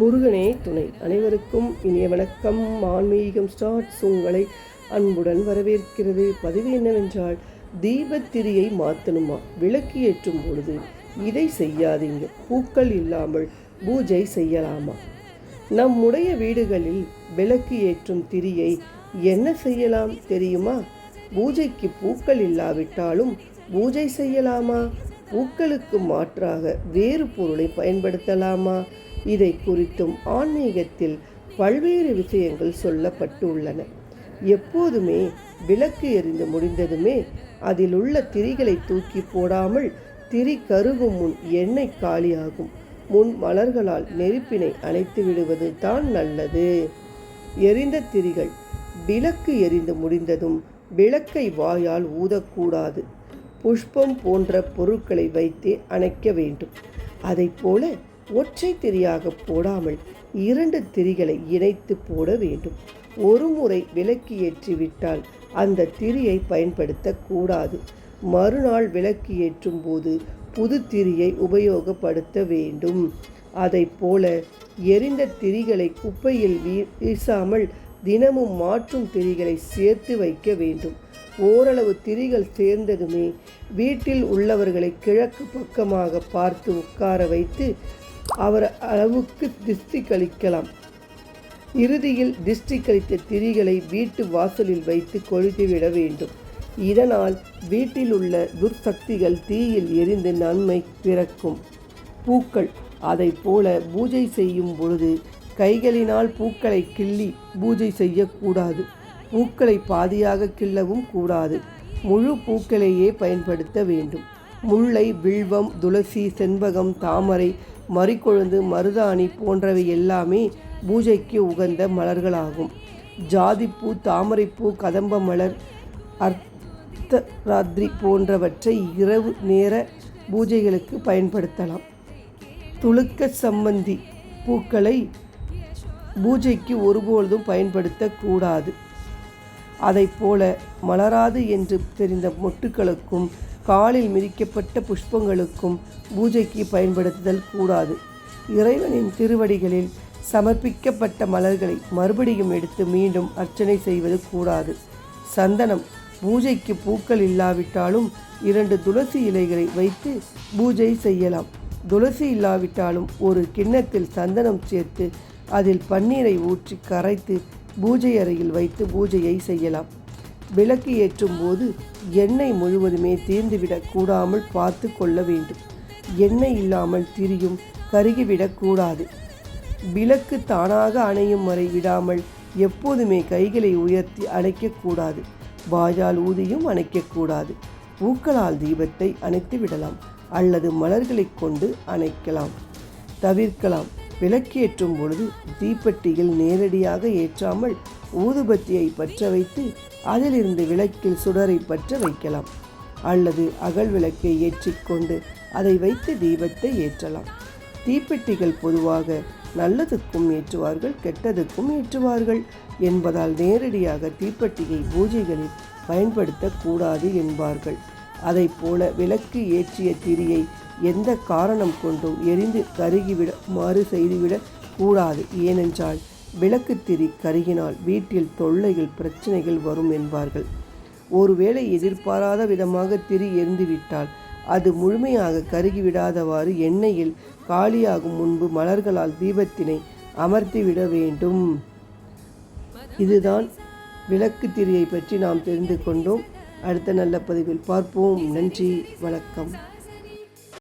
முருகனே துணை. அனைவருக்கும் இனிய வணக்கம். ஆன்மீகம் ஸ்டார்ட்ஸ் உங்களை அன்புடன் வரவேற்கிறது. பதிவு என்னவென்றால் தீபத்திரியை மாற்றணுமா விளக்கு ஏற்றும் பொழுது இதை செய்யாதீங்க. பூக்கள் இல்லாமல் பூஜை செய்யலாமா? நம்முடைய வீடுகளில் விளக்கு ஏற்றும் திரியை என்ன செய்யலாம் தெரியுமா? பூஜைக்கு பூக்கள் இல்லாவிட்டாலும் பூஜை செய்யலாமா? பூக்களுக்கு மாற்றாக வேறு பொருளை பயன்படுத்தலாமா? இதை குறித்தும் ஆன்மீகத்தில் பல்வேறு விஷயங்கள் சொல்லப்பட்டுள்ளன. எப்போதுமே விளக்கு எரிந்து முடிந்ததுமே அதில் உள்ள திரிகளை தூக்கி போடாமல் திரி கருகும் முன் எண்ணெய் காலியாகும். முன் மலர்களால் நெருப்பினை அணைத்து விடுவது தான் நல்லது. எரிந்த திரிகள் விளக்கு எரிந்து முடிந்ததும் விளக்கை வாயால் ஊதக்கூடாது. புஷ்பம் போன்ற பொருட்களை வைத்தே அணைக்க வேண்டும். அதைப்போல ஒற்றை திரியாக போடாமல் இரண்டு திரிகளை இணைத்து போட வேண்டும். ஒரு முறை விளக்கு ஏற்றிவிட்டால் அந்த திரியை பயன்படுத்தக்கூடாது. மறுநாள் விளக்கு ஏற்றும் போது புது திரியை உபயோகப்படுத்த வேண்டும். அதை போல எரிந்த திரிகளை குப்பையில் வீசாமல் தினமும் மாற்றும் திரிகளை சேர்த்து வைக்க வேண்டும். ஓரளவு திரிகள் சேர்ந்ததுமே வீட்டில் உள்ளவர்களை கிழக்கு பக்கமாக பார்த்து உட்கார வைத்து அவர் அளவுக்கு திஷ்டி கழிக்கலாம். இறுதியில் திஷ்டி கழித்த திரிகளை வீட்டு வாசலில் வைத்து கொழுத்துவிட வேண்டும். இதனால் வீட்டில் உள்ள துர்சக்திகள் தீயில் எரிந்து நன்மை பிறக்கும். பூக்கள் அதை போல பூஜை செய்யும் பொழுது கைகளினால் பூக்களை கிள்ளி பூஜை செய்யக்கூடாது. பூக்களை பாதியாக கிள்ளவும் கூடாது. முழு பூக்களையே பயன்படுத்த வேண்டும். முல்லை வில்வம் துளசி செண்பகம் தாமரை மறிக்கொழுந்து மருதாணி போன்றவை எல்லாமே பூஜைக்கு உகந்த மலர்களாகும். ஜாதிப்பூ தாமரைப்பூ கதம்ப மலர் அர்த்தராத்திரி போன்றவற்றை இரவு நேர பூஜைகளுக்கு பயன்படுத்தலாம். துளுக்க சம்பந்தி பூக்களை பூஜைக்கு ஒருபொழுதும் பயன்படுத்தக்கூடாது. அதை போல மலராது என்று தெரிந்த மொட்டுக்களுக்கும் காலில் மிதிக்கப்பட்ட புஷ்பங்களுக்கும் பூஜைக்கு பயன்படுத்துதல் கூடாது. இறைவனின் திருவடிகளில் சமர்ப்பிக்கப்பட்ட மலர்களை மறுபடியும் எடுத்து மீண்டும் அர்ச்சனை செய்வது கூடாது. சந்தனம் பூஜைக்கு பூக்கள் இல்லாவிட்டாலும் இரண்டு துளசி இலைகளை வைத்து பூஜை செய்யலாம். துளசி இல்லாவிட்டாலும் ஒரு கிண்ணத்தில் சந்தனம் சேர்த்து அதில் பன்னீரை ஊற்றி கரைத்து பூஜை அறையில் வைத்து பூஜையை செய்யலாம். விளக்கு ஏற்றும் போது எண்ணெய் முழுவதுமே தீர்ந்துவிடக் கூடாமல் பார்த்து கொள்ள வேண்டும். எண்ணெய் இல்லாமல் திரியும் கருகிவிடக்கூடாது விளக்கு தானாக அணையும் வரை விடாமல் எப்போதுமே கைகளை உயர்த்தி அணைக்கக்கூடாது வாயால் ஊதியும் அணைக்கக்கூடாது பூக்களால் தீபத்தை அணைத்து விடலாம். அல்லது மலர்களைக் கொண்டு அணைக்கலாம். தவிர்க்கலாம். விளக்கேற்றும் பொழுது தீப்பெட்டியில் நேரடியாக ஏற்றாமல் ஊதுபத்தியை பற்ற வைத்து அதிலிருந்து விளக்கில் சுடரை பற்ற வைக்கலாம். அல்லது அகல் விளக்கை ஏற்றிக்கொண்டு அதை வைத்து தீபத்தை ஏற்றலாம். தீப்பெட்டிகள் பொதுவாக நல்லதுக்கும் ஏற்றுவார்கள் கெட்டதுக்கும் ஏற்றுவார்கள் என்பதால் நேரடியாக தீப்பெட்டியை பூஜைகளில் பயன்படுத்தக்கூடாது என்பார்கள். அதை போல விளக்கு ஏற்றிய திரியை எந்த காரணம் கொண்டும் எரிந்து கருகிவிட மாறு செய்துவிட கூடாது. ஏனென்றால் விளக்கு திரி கருகினால் வீட்டில் தொல்லைகள் பிரச்சனைகள் வரும் என்பார்கள். ஒருவேளை எதிர்பாராத விதமாக திரி எரிந்துவிட்டால் அது முழுமையாக கருகிவிடாதவாறு எண்ணெயில் காலியாகும் முன்பு மலர்களால் தீபத்தினை அமர்த்திவிட வேண்டும். இதுதான் விளக்கு திரியை பற்றி நாம் தெரிந்து கொண்டோம். அடுத்த நல்ல பதிவில் பார்ப்போம். நன்றி வணக்கம்.